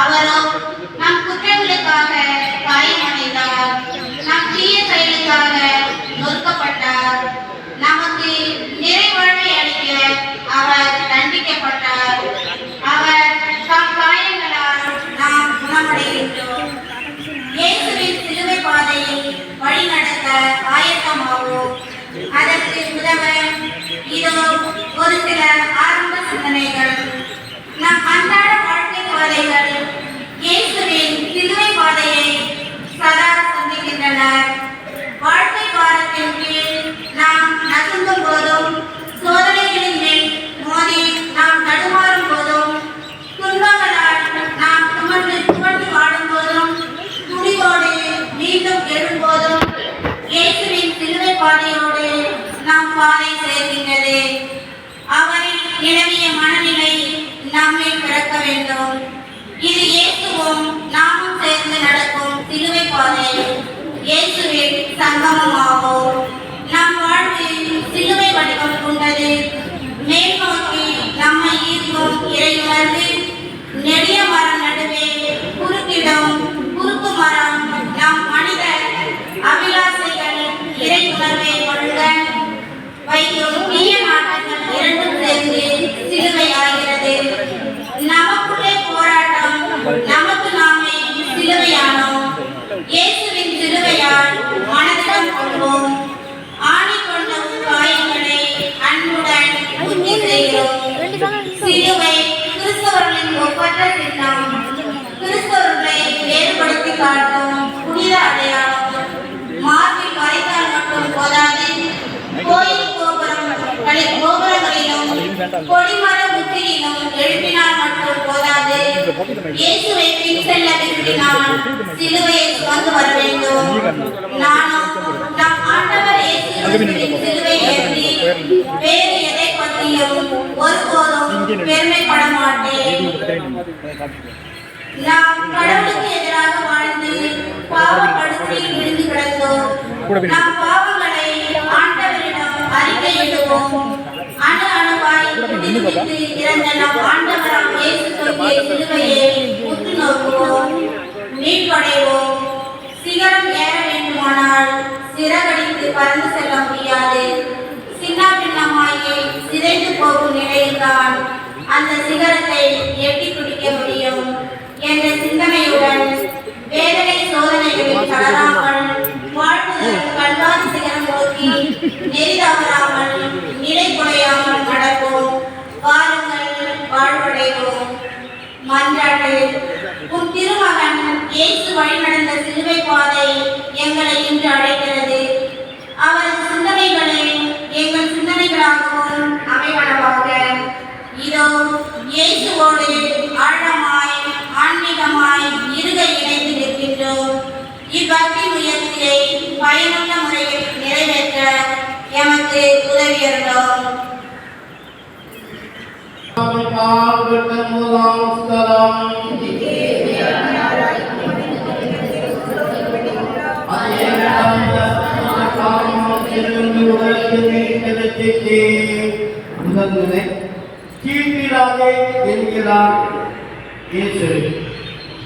அவரோ நம் குற்றங்களுக்காக காயமடைந்தார் நம் தீய செயலுக்காக நொறுக்கப்பட்டார். நமக்கு நிறைவாழ்வை அளிக்க அவர் தண்டிக்கப்பட்டார். அவர் தம் காயங்களால் நாம் குணமடைகின்றோம். இயேசுவின் சிலுவை பாதையில் வழி நடக்க ஆயத்தமாவோம். அதற்கு உதவ இதோ ஒரு சில ஆரம்ப சிந்தனைகள். பாதைகள் இயேசுவின் சிலுவை பாதையை சதா சந்திக்கின்றனர். வாழ்க்கை பாரத்தின் கீழ் நாம் நசுங்கும் போதும் சோதனைகளின் மேல் மோதி நாம் தடுமாறும் காட்டும் புனித அடையாளம். மார்பில் வரைத்தால் மட்டும் போதாது. கோயில் கோபுரம் கோபுரங்களிலும் கொடிமர முத்திரிலும் எழுப்பினால் மட்டும் போதாது. இயேசுவை பின் செல்ல விரும்பினால் சிலுவையை சுமந்து வர வேண்டும். நானும் நம் ஆண்டவர் இயேசு சிலுவை ஏற்றி வேறு எதை பற்றியும் ஒருபோதும் பெருமைப்பட மாட்டேன். நாம் கடவுளுக்கு எதிராக வாழ்ந்து பாவப்படுத்தி விழுந்து கிடந்தோம். நம் பாவங்களை ஆண்டவரிடம் அறிக்கையிடுவோம். அணு அணுவாய் குடித்து இறந்த நம் ஆண்டவராம் இயேசு சொல்லிய சிலுவையை உற்று நோக்குவோம். மீட்படைவோம். சிகரம் ஏற வேண்டுமானால் சிறகடித்து பறந்து செல்ல முடியாது. சின்ன பின்னமாகி சிதைந்து போகும் நிலையில்தான் அந்த சிகரத்தை எட்டி பிடிக்க முடியும். என்ற சிந்தனையுடன் வேதனை சோதனைகளில் தளராமல் வாழ்வதற்கு கல்வாரி சிகரம் நோக்கி நெறி தவறாமல் நிலை குறையாமல் நடப்போம். வாருங்கள் வாழ்வடைவோம். மன்றாட்டு உன் திருமகன் இயேசு வழிநடந்த சிலுவை பாதை எங்களை இன்று அழைக்கிறது. அவரது சிந்தனைகளை எங்கள் சிந்தனைகளாகவும் அமைவனவாக. இதோ இயேசுவோடு ஆழமாக நிற்கின்றோம் இவ்வக்தி முயற்சியை பயனுள்ள முறையில் நிறைவேற்ற எமக்கு உதவியருந்தோம் தீர்ப்பிடாதே என்கிறார் இயேசு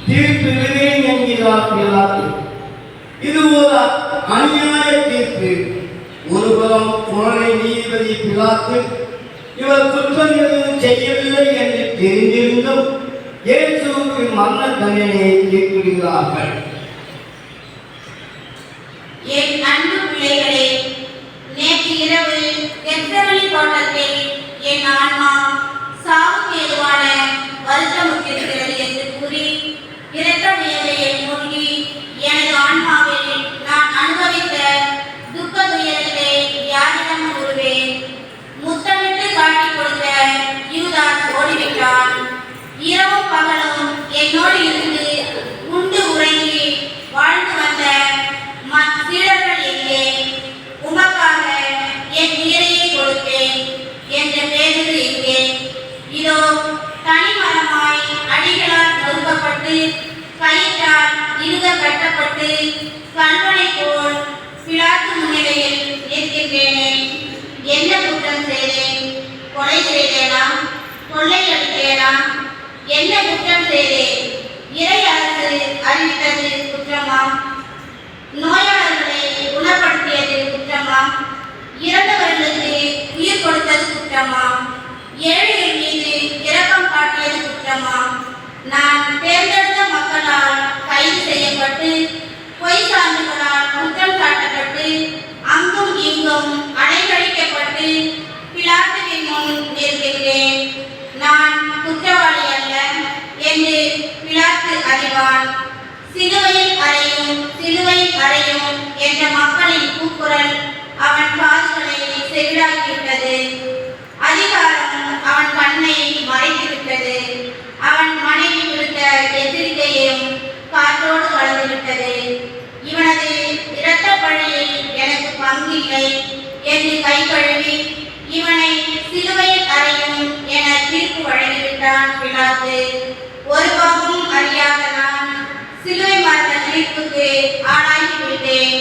தீர்ப்பு விதேன் என்கிறார் பிலாத்து இது ஒரு அநியாய தீர்ப்பு. ஒருபுறம் புலனை நீதிபதி பிலாத்து இவர் குற்றம் எதுவும் செய்யவில்லை என்று தெரிந்திருந்தும் இயேசுவுக்கு மரண தண்டனையை தீர்ப்பிடுகிறார்கள் என் அன்பு பிள்ளைகளே நேற்று இரவு கெத்தவழி தோட்டத்தில் என் ஆன்மா சாவுக்கு எதுவான வருத்தமுற்றிருக்கிறது என்று கூறி இரத்த வேலையை மூழ்கி எனது ஆன்மாவில் நான் அனுபவித்த துக்க துயரத்தை யாரிடம் கூறுவேன்? முத்தமிட்டு காட்டிக் கொடுத்த யூதாஸ் ஓடிவிட்டான். இரவும் பகலும் என்னோடு இருந்து கட்டப்பட்டு கல்வனை போல் பிளாத்து முன்னிலையில் நிற்கின்றேனே. என்ன குற்றம் செய்தேன்? கொலை செய்தேனா? கொள்ளை அடித்தேனா? என்ன குற்றம் செய்தேன்? அறிவித்தது குற்றமா? நோயாளர்களை குணப்படுத்தியது குற்றமா? இறந்தவர்களுக்கு உயிர் கொடுத்தது குற்றமா? ஏழைகள் மீது இரக்கம் காட்டியது குற்றமா? நான் தேர்ந்தெடுத்த மக்களால் கைது செய்யப்பட்டு பொய் சான்றுகளால் குற்றம் சாட்டப்பட்டு அங்கும் இங்கும் அடைக்கழிக்கப்பட்டு பிலாத்துவின் முன் நிற்கின்றேன். நான் குற்றவாளி அல்ல என்று பிலாத்து அறிவான். சிலுவையில் அறையும் சிலுவையில் அறையும் என்ற மக்களின் கூக்குரல் அவன் காதுகளை செவிடாக்கிவிட்டது. அதிகாரம் அவன் கண்ணை மறைத்துவிட்டது. அவன் மனைவி விடுத்த எச்சரிக்கையும் காற்றோடு வளர்ந்துவிட்டது இரத்த எனக்கு பங்கில்லை. என்று கை கழுவி இவனை சிலுவையில் அறையும் என தீர்ப்பு வழங்கிவிட்டான் பிலாத்து. ஒரு பாவமும் அறியாத நான் சிலுவை மரண தீர்ப்புக்கு ஆளாகிவிட்டேன்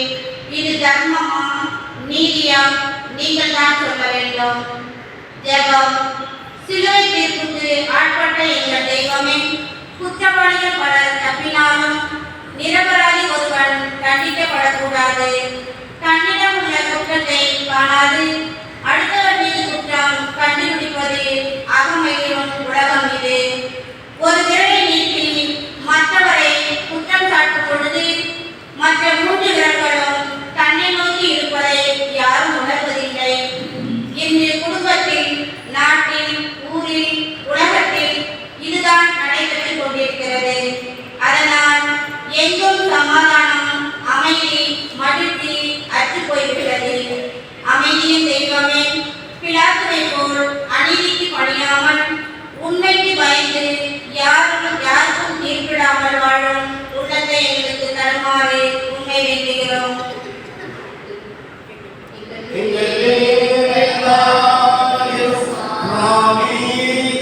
இது தர்மமா? நீதியா? நீங்கள் தான் சொல்ல வேண்டும். ஜெபம். சிலுவை தீர்ப்புக்கு ஆட்பட்ட எங்கள் தெய்வமே குற்றவாளிகள் பலர் தப்பி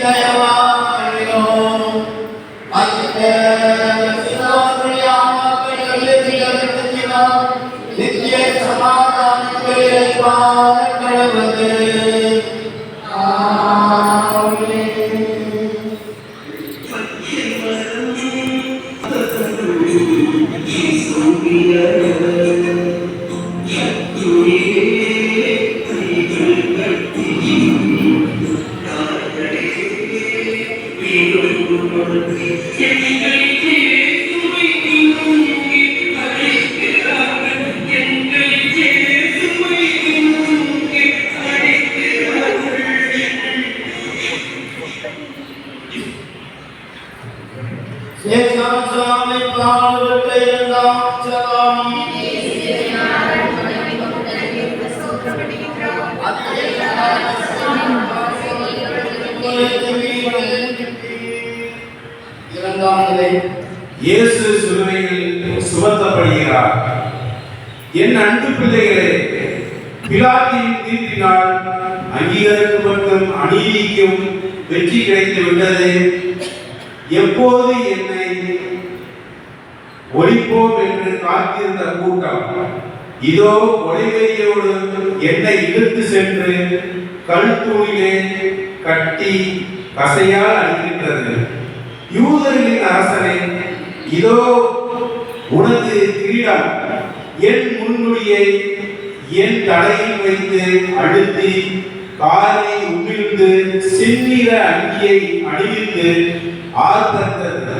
நித்திய சுமத்தப்படுகிறார். என் அன்பு பிள்ளைகளே பிலாத்தின் தீர்ப்பினால் அங்கீகரிக்கப்பட்டும் அநீதிக்கும் வெற்றி கிடைத்து விட்டது. எப்போது என்னை ஒழிப்போம் என்று காத்திருந்த கூட்டம் இதோ ஒளிவெறியோடு என்னை இழுத்து சென்று கழுத்தூணிலே கட்டி கசையால் அழிக்கின்றது. யூதர்களின் அரசனை இதோ உனது கிரீடம் என் முன்னுடியை என் தலையில் வைத்து அழுத்தி காலை உமிழ்ந்து செந்நிற அங்கியை அணிவித்து ஆர்த்தத்தது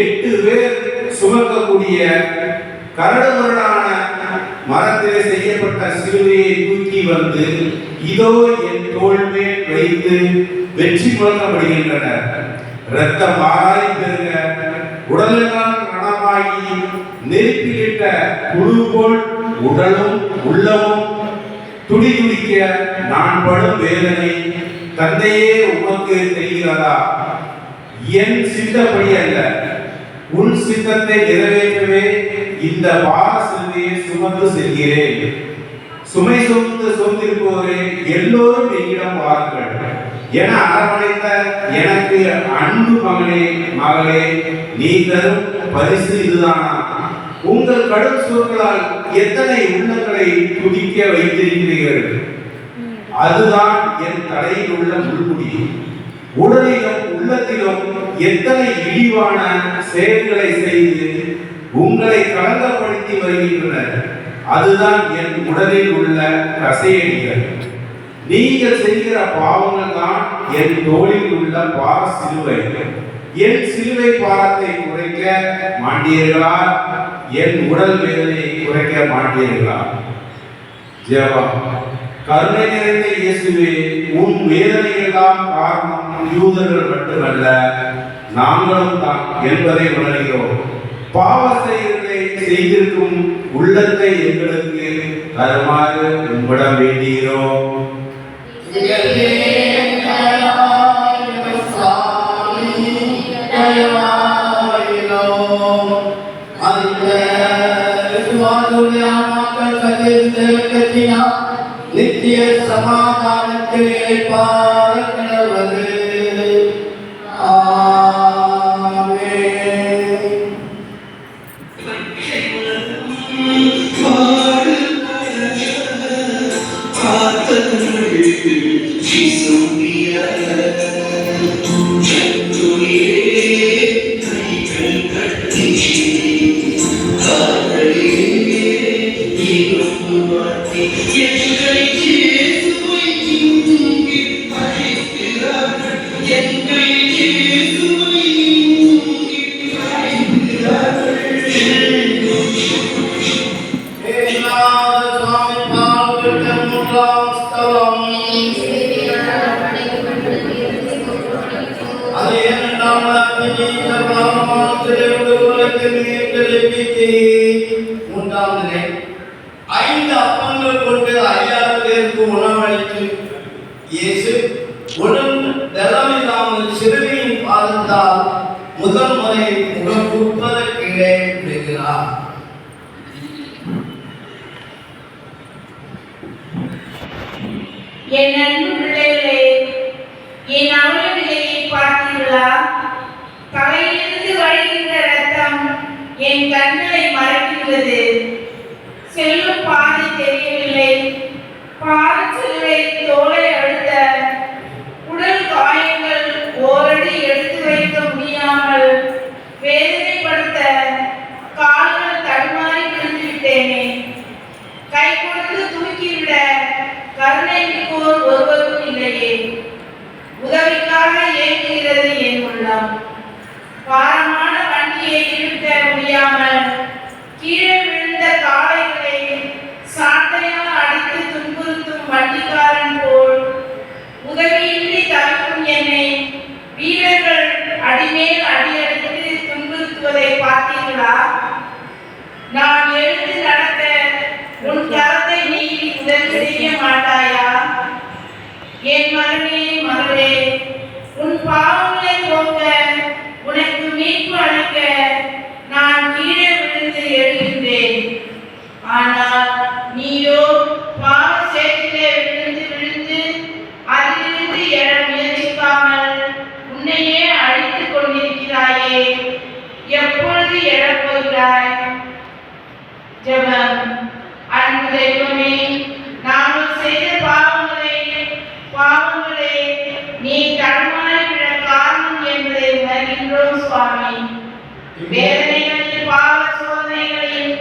எட்டு பேர் சுமக்கக்கூடிய கரடுமுரடான மரத்திலே செய்யப்பட்ட சிலுவையை தூக்கி வந்து இதோ என் தோள் வைத்து வெற்றி முழக்கப்படுகின்றனர். இரத்தம் மாறாய் பெருக உடலெல்லாம் ரணமாகி நெருப்பிலிட்ட குழு போல் உடலும் உள்ளமும் துடிதுடிக்க நான் படும் வேதனை தந்தையே உமக்கு தெரிகிறதா? என் சித்தப்படி அல்ல. உன் சித்தத்தை நிறைவேற்றவே இந்த பார சிந்தையை சுமந்து செல்கிறேன். சுமை சுமந்து சுமந்திருப்போரே எல்லோரும் என்னிடம் வாருங்கள். என அரவணைத்த எனக்கு அன்பு மகனே மகளே நீ தரும் பரிசு இதுதானா. உங்கள் கடும் சொற்களால் எத்தனை உள்ளங்களை துதிக்க வைத்திருக்கிறீர்கள்? அதுதான் என் தலையில் உள்ள முள்முடி. உடலிலும் உள்ளத்திலும் எத்தனை இழிவான செயல்களை செய்து உங்களை களங்கப்படுத்தி வருகின்றனர். அதுதான் என் உடலில் உள்ள கசையடிகள். நீங்கள் செய்கிற பாவங்கள் தான் என் தோளில் உள்ள பார சிலுவை என் சிலுவை பாரத்தை குறைக்க மாட்டீர்களா? என் உடல் வேதனையை குறைக்க மாட்டீர்களா? ஜெபா கருணை நிறைந்த இயேசுவே உன் வேதனையெல்லாம் காரணம். யூதர்கள் மட்டுமல்ல நாங்களும் தான் என்பதை உணர்கிறோம். பாவத்தை செய்திருக்கும் உள்ளத்தை எங்களுக்கு தருமாறு உங்களிடம் வேண்டுகிறோம். நியாமங்கள் கதிர் தேவத்தினால் நித்திய சமாதானத்தில் இழைப்பார் கிணறுவது ஆ. ஐந்து அப்பங்கள் கொண்டு ஐயாறு பேருக்கு உணவளித்து இயேசு உடன் தளம் இல்லாமல் சிறுமியின் பாதத்தால் முதல் முறை முகம் குப்பத கீழே விடுகிறார். என் பாரமான நீ கண்மாய் விழ காரணம் என்பதை உணர்கின்றோம் சுவாமி. வேதனைகளில் பாவ சோதனைகளில்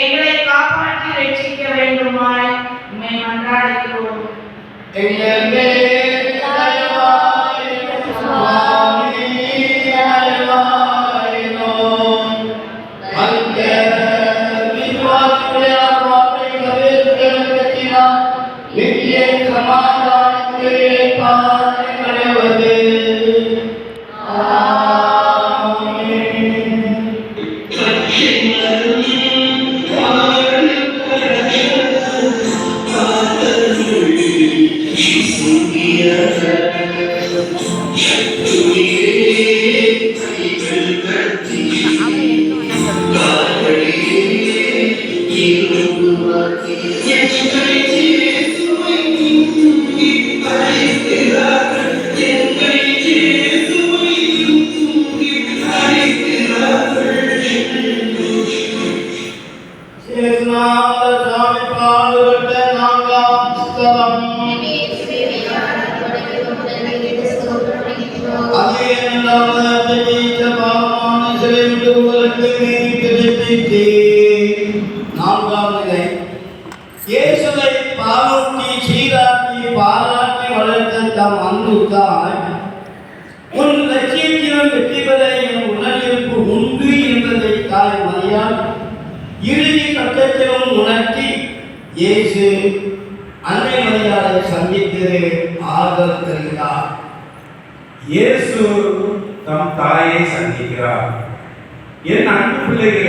எங்களை காப்பாற்றி ரட்சிக்க வேண்டுமாய் உண்மை மன்றாடுகிறோம்.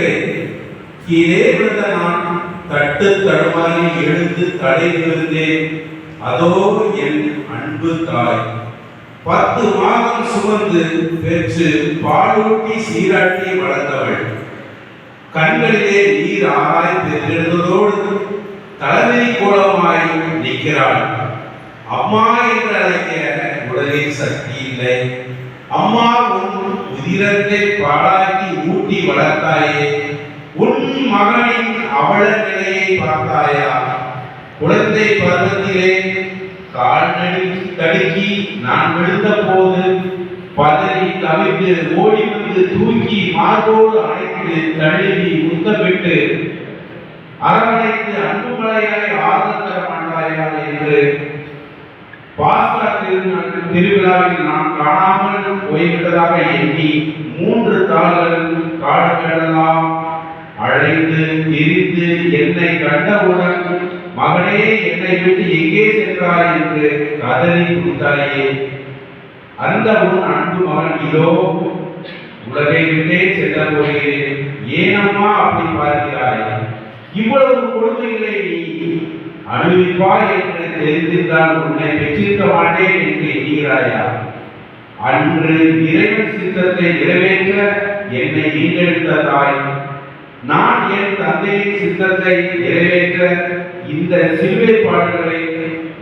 பிள்ளைகளே கீழே விழுந்த நான் தட்டு தடுமாறி எழுந்து தலை விழுந்தேன். அதோ என் அன்பு தாய். பத்து மாதம் சுமந்து பெற்று பாலூட்டி சீராட்டி வளர்ந்தவள். கண்களிலே நீர் ஆராய் பெற்றெழுந்ததோடு தலைமை கோலமாய் நிற்கிறாள். அம்மா என்று அழைக்க உடலில் சக்தி இல்லை. அம்மா உன் உதிரத்தை பாழாக்கி ஊட்டி வளர்த்தாயே உன் மகனின் அவல நிலையை பார்த்தாயா? குழந்தை பருவத்திலே கால்நடை தடுக்கி நான் விழுந்த போது பதறி தவித்து ஓடி வந்து தூக்கி மார்போடு அணைத்து தழுவி முத்தமிட்டு அரவணைத்து அன்புமலையாய் ஆறுதல் தர மாட்டாயா என்று பாஸ்கா திருவிழாவில் நான் காணாமல் போய்விட்டதாக எண்ணி மூன்று தாள்கள் காடுகளெல்லாம் அழைத்து திரிந்து என்னை கண்டவுடன் மகனே என்னை விட்டு எங்கே சென்றாய் என்று கதறி கொடுத்தாயே. அந்த உன் அன்பு மகன் இதோ உலகை விட்டே செல்ல போகிறேன் ஏனம்மா அப்படி பார்க்கிறாய்? இவ்வளவு கொடுமைகளை நீ அனுபவிப்பாய் என்று தெரிந்திருந்தால் உன்னை பெற்றிருக்க மாட்டேன் என்று எண்ணுகிறாயா? அன்று இறைவன் சித்தத்தை நிறைவேற்ற என்னை ஈண்டெடுத்த தாய். நான் என் தந்தையின் சித்தத்தை நிறைவேற்ற இந்த சிலுவை பாடல்களை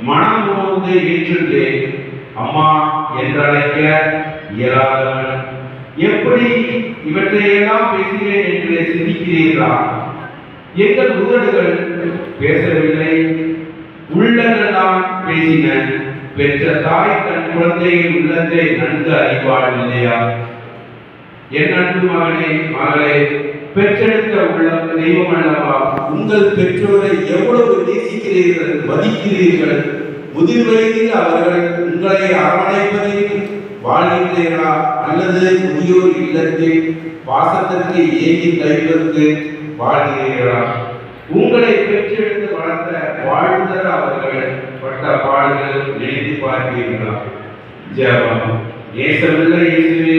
மனம் உணர்ந்து ஏற்றுள்ளேன். அம்மா என்றழைக்க இயலாதவன் எப்படி இவற்றையெல்லாம் பேசுகிறேன் என்று சிந்திக்கிறீர்களா? எங்கள் உதடுகள் பேசவில்லை. உள்ளங்கள் பேசின பெற்ற தாய் தன் குழந்தையின் உள்ளத்தை நன்கு அறிவாள் இல்லையா என் அன்பு மகனே மகளே பெற்றெடுத்த உள்ளம் தெய்வம் அல்லவா உங்கள் பெற்றோரை எவ்வளவு நேசிக்கிறீர்கள் மதிக்கிறீர்கள். முதிர் வயதில் அவர்கள் உங்களை அரவணைப்பதில் வாழ்கின்றீர்களா? அல்லது முதியோர் இல்லத்தில் பாசத்திற்கு ஏங்கி கைவிற்கு வாழ்கிறீர்களா? உங்களை பெற்றெடுத்து வளர்த்த வாழ்ந்தர் அவர்கள் பட்ட பாடுகள் நினைத்து பார்த்தீர்களா ஜெபம். நேசமில்லை இயேசுவே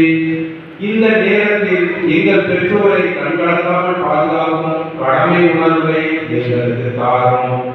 இந்த நேரத்தில் எங்கள் பெற்றோரை கண்கலக்காமல் பாதுகாக்கும் கடமை உணர்வை எங்களுக்கு தாரும்.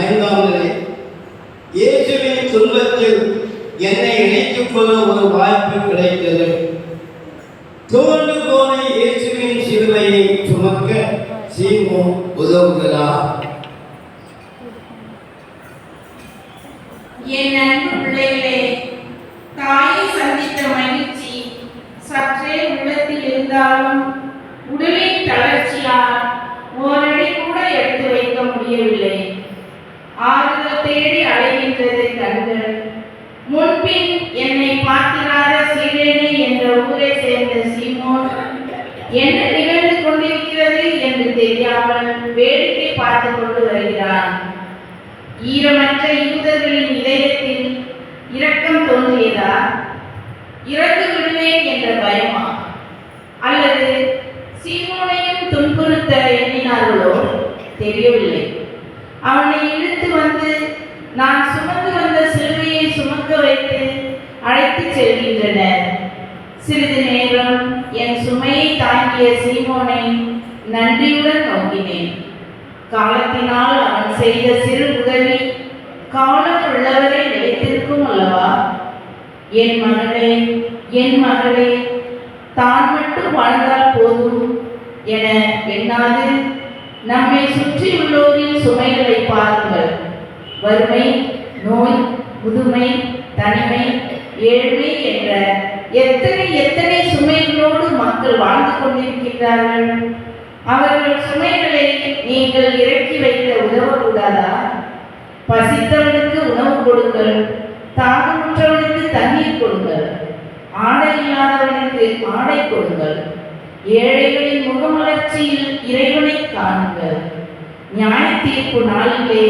ஐந்தாம் நிலை. இயேசுவின் துன்பத்தில் என்னை இணைத்துக் கொள்ள ஒரு வாய்ப்பு கிடைத்தது. தோண்டு போன இயேசுவின் சிலுவையை சுமக்க சீமோ உதவுகிறார் என் அன்பு பிள்ளைகளே தாயை சந்தித்த மகிழ்ச்சி சற்றே உள்ளத்தில் இருந்தாலும் உடலின் தளர்ச்சியால் ஓரடி கூட எடுத்து வைக்க முடியவில்லை ஆறுதல் தேடி அலைகின்றது கண்கள் முன்பின் என்னை பார்த்திராத சீரேனி என்ற ஊரை சேர்ந்த சீமோன் என்ன நிகழ்ந்து கொண்டிருக்கிறது என்று தெரியாமல் வேடிக்கை பார்த்து கொண்டு வருகிறான் ஈரமற்ற யூதர்களின் இதயத்தில் இரக்கம் தோன்றியதா இறந்து விடுவேன் என்ற பயமா அல்லது சீமோனையும் துன்புறுத்த எண்ணினார்களோ? தெரியவில்லை. அவனை இழுத்து வந்து நான் சுமந்து வந்த சிலுவையை சுமக்க வைத்து அழைத்து செல்கின்றனர். சிறிது நேரம் என் சுமையை தாங்கிய சீமோனை நன்றியுடன் நோக்கினேன். காலத்தினால் அவன் செய்த சிறு உதவி காலம் உள்ளவரை நிலைத்திருக்கும் அல்லவா? என் மகளே என் மகளே தான் மட்டும் வாழ்ந்தால் போதும் என எண்ணாது. நம்மை சுற்றியுள்ளோரின் சுமைகளை பாருங்கள். வறுமை நோய் முதுமை தனிமை ஏழ்மை என்ற எத்தனை எத்தனை சுமைகளோடு மக்கள் வாழ்ந்து கொண்டிருக்கிறார்கள் அவர்கள் சுமைகளை நீங்கள் இறக்கி வைக்க உதவக்கூடாதா? பசித்தவனுக்கு உணவு கொடுங்கள் தாகமுற்றவனுக்கு தண்ணீர் கொடுங்கள் ஆடை இல்லாதவனுக்கு ஆடை கொடுங்கள். ஏழைகளின் முகமலர்ச்சியில் இறைவனை காணுங்கள். நியாய தீர்ப்பு நாளிலே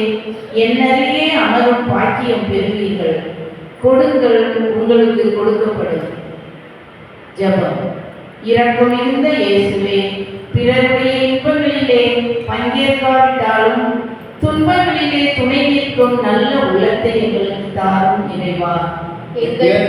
என்னருகே அமரும் பாக்கியம் பெறுவீர்கள். கொடுங்கள் உங்களுக்கு கொடுக்கப்படும். ஜெபம். இரக்கம் மிகுந்த இயேசுவே பிறருடைய இன்பங்களிலே பங்கேற்காவிட்டாலும் துன்பங்களிலே துணை நிற்கும் நல்ல உள்ளத்தை எங்களுக்கு தாரும் இறைவா. எங்கள்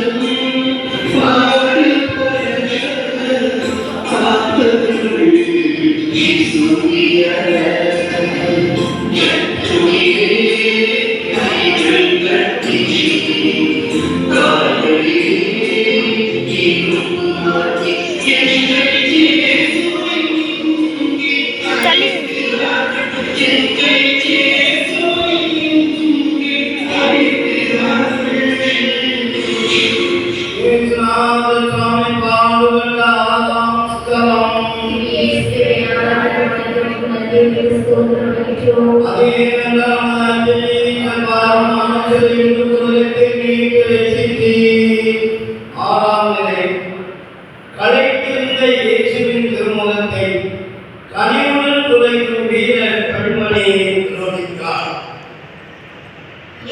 கனிவுடன் துளைக்கும் வீரர் கண்மணி ரோதித்தார்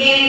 என்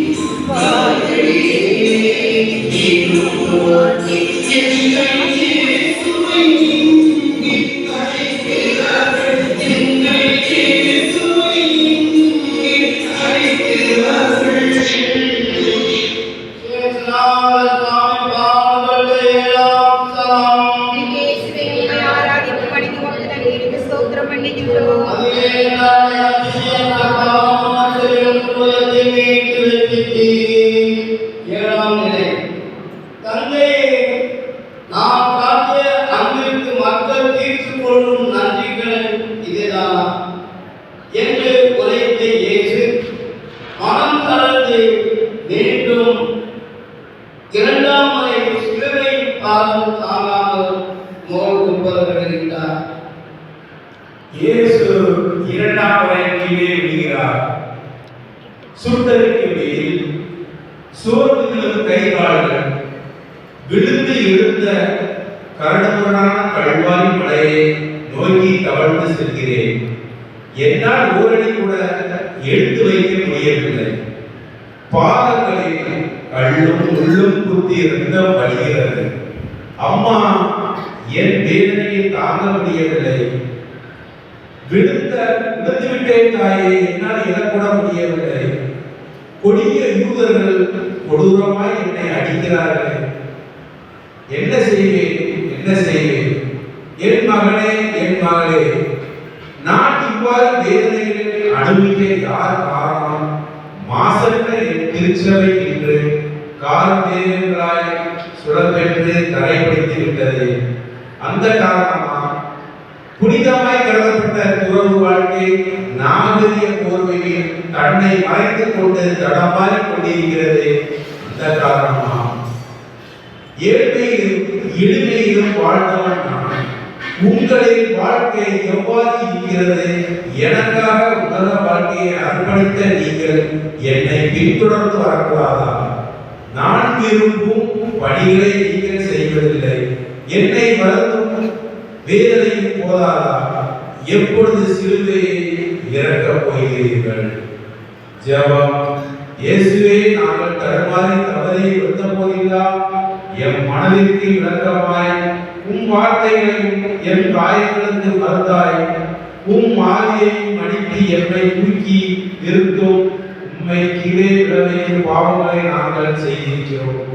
தந்தை முடியவில்லை. விழுந்த விழுந்துவிட்டேன் தாயே என்னால் இழக்கூட முடியவில்லை. கொடிய யூதர்கள் கொடூரமாய் என்னை அடிக்கிறார்கள். என்ன செய்வேன்? என்ன செய்வேன்? என் மகனே என் மகளே நான் இவ்வாறு வேதனைகளை அனுபவிக்க யார் காரணம்? மாசற்ற என் திருச்சபை என்று காலம் தேவங்களாய் சுடப்பெற்று தரைப்படுத்தி விட்டது. அந்த காரணமாக புனிதமாய் கருதப்பட்ட துறவு வாழ்க்கை நாகரிக போர்வையில் தன்னை மறைத்துக் கொண்டு தடமாறி கொண்டிருக்கிறது. அந்த காரணமா ஏழ்மையிலும் எளிமையிலும் வாழ்ந்தவன் நான். உங்களின் வாழ்க்கை எவ்வாறு இருக்கிறது? எனக்காக உலக வாழ்க்கையை அர்ப்பணித்த நீங்கள் என்னை பின்தொடர்ந்து வரக்கூடாதா? நான் விரும்பும் பணிகளை நீங்கள் செய்வதில்லை. என்னை வருந்தும் வேதனையும் போதாதா எப்பொழுது சிலுவையை இறக்கப் போகிறீர்கள்? ஜெபம். இயேசுவே நாங்கள் தடுமாறி தவறி விழுந்த போதெல்லாம் எம் மனதிற்கு விளக்கமாய் உம் வார்த்தைகளையும் என் காயங்களுக்கு மருந்தாய் உம் ஆவியையும் அடித்து என்னை தூக்கி நிறுத்தும். உண்மை கீழே விழவையும் பாவங்களை நாங்கள் செய்திருக்கிறோம்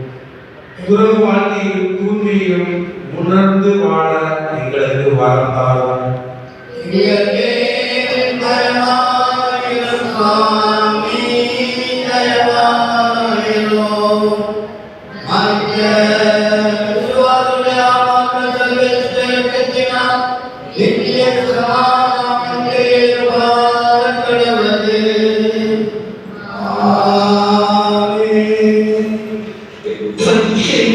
துறவு வாழ்க்கையிலும் தூய்மையிலும் உணர்ந்து வாழ எங்களுக்கு வரம் தாரும்.